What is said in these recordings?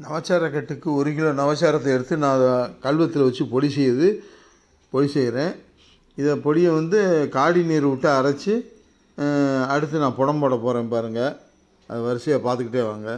நவச்சார கட்டுக்கு ஒரு கிலோ நவச்சாரத்தை எடுத்து நான் அதை கல்வத்தில் வச்சு பொடி செய்யுது பொடி செய்கிறேன் இதை பொடியை வந்து காடி நீர் விட்டு அரைச்சி அடுத்து நான் புடம் போட போகிறேன் பாருங்கள் அது வரிசையாக பார்த்துக்கிட்டே வாங்க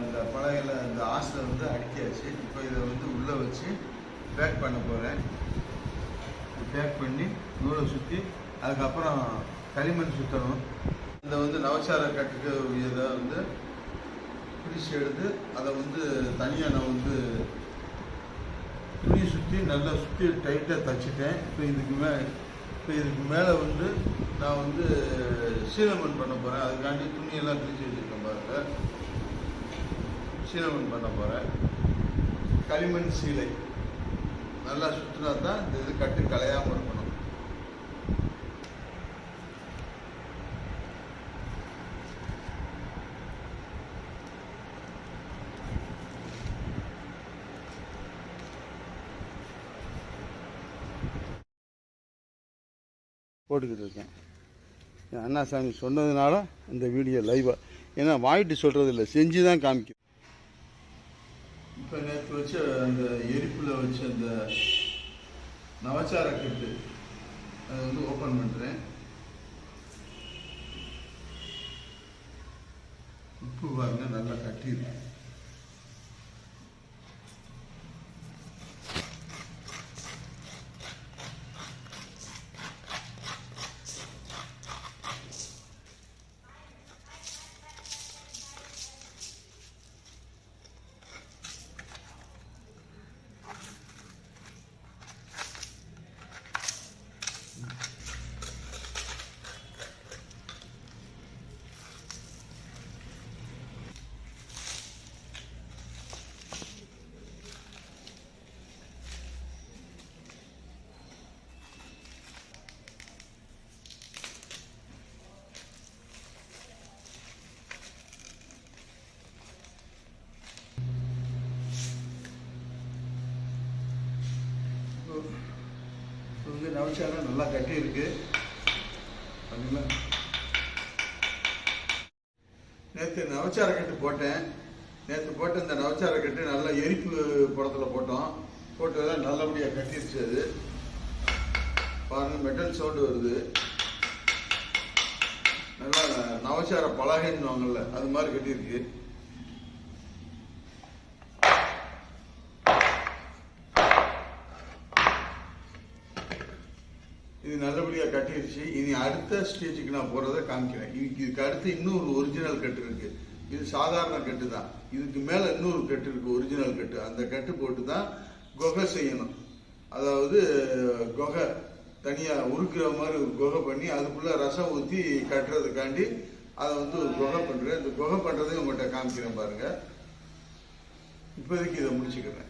இந்த பலகையில் இந்த ஆசில் வந்து அடுக்கியாச்சு. இப்போ இதை வந்து உள்ளே வச்சு பேக் பண்ண போகிறேன் பேக் பண்ணி நூலை சுற்றி அதுக்கப்புறம் களிமண் சுற்றணும் இந்த வந்து நவசார கட்டுக்கு இதை வந்து பிரித்து எடுத்து அதை வந்து தனியாக நான் வந்து துணி சுற்றி நல்லா சுற்றி டைட்டாக தச்சுட்டேன். இப்போ இதுக்கு மே இப்போ இதுக்கு மேலே வந்து நான் வந்து சீலமன் பண்ண போகிறேன் அதுக்காண்டி துணியெல்லாம் பிரித்து வச்சுருக்கேன் பாருங்கள் சீலமன் பண்ண போகிறேன் களிமண் சீலை. நல்லா சுற்றினா தான் இந்த இது கட்டு கலையாமல் இருக்கணும் போட்டுக்கிட்டு இருக்கேன். என் அண்ணாசாமி சொன்னதுனால இந்த வீடியோ லைவாக ஏன்னா வாங்கிட்டு சொல்கிறது இல்லை செஞ்சு தான் காமிக்கும் இப்போ நேற்று வச்ச அந்த எரிப்பில் வச்ச அந்த நவச்சார கட்டு அதை வந்து ஓப்பன் பண்ணுறேன் உப்பு பாருங்க நல்லா கட்டியிருக்கு. இப்போ வந்து நவச்சாரம் நல்லா கட்டி இருக்கு. பார்த்தீங்களா நேற்று நவச்சார கட்டு போட்டேன். நேற்று போட்ட இந்த நவச்சார கட்டு நல்லா எரிப்பு படத்தில் போட்டோம். போட்டதெல்லாம் நல்லபடியாக கட்டிருச்சு அது. பாருங்க மெட்டல் சவுண்டு வருது. நல்லா நவச்சார பலகைன்னு வாங்கல. அது மாதிரி கட்டியிருக்கு. இது நல்லபடியாக கட்டிடுச்சு இனி அடுத்த ஸ்டேஜுக்கு நான் போகிறத காமிக்கிறேன். இதுக்கு இதுக்கு அடுத்து இன்னொரு ஒரிஜினல் கட்டு இருக்கு. இது சாதாரண கட்டு தான். இதுக்கு மேலே இன்னொரு கட்டு இருக்குது ஒரிஜினல் கட்டு. அந்த கட்டு போட்டு தான் குகை செய்யணும். அதாவது குகை தனியாக உருக்குற மாதிரி ஒரு குகை பண்ணி அதுக்குள்ளே ரசம் ஊற்றி கட்டுறதுக்காண்டி அதை வந்து ஒரு குகை பண்ணுறேன் இந்த குகை பண்ணுறதையும் உங்கள்கிட்ட காமிக்கிறேன் பாருங்கள் இப்போதைக்கு இதை முடிச்சுக்கிறேன்.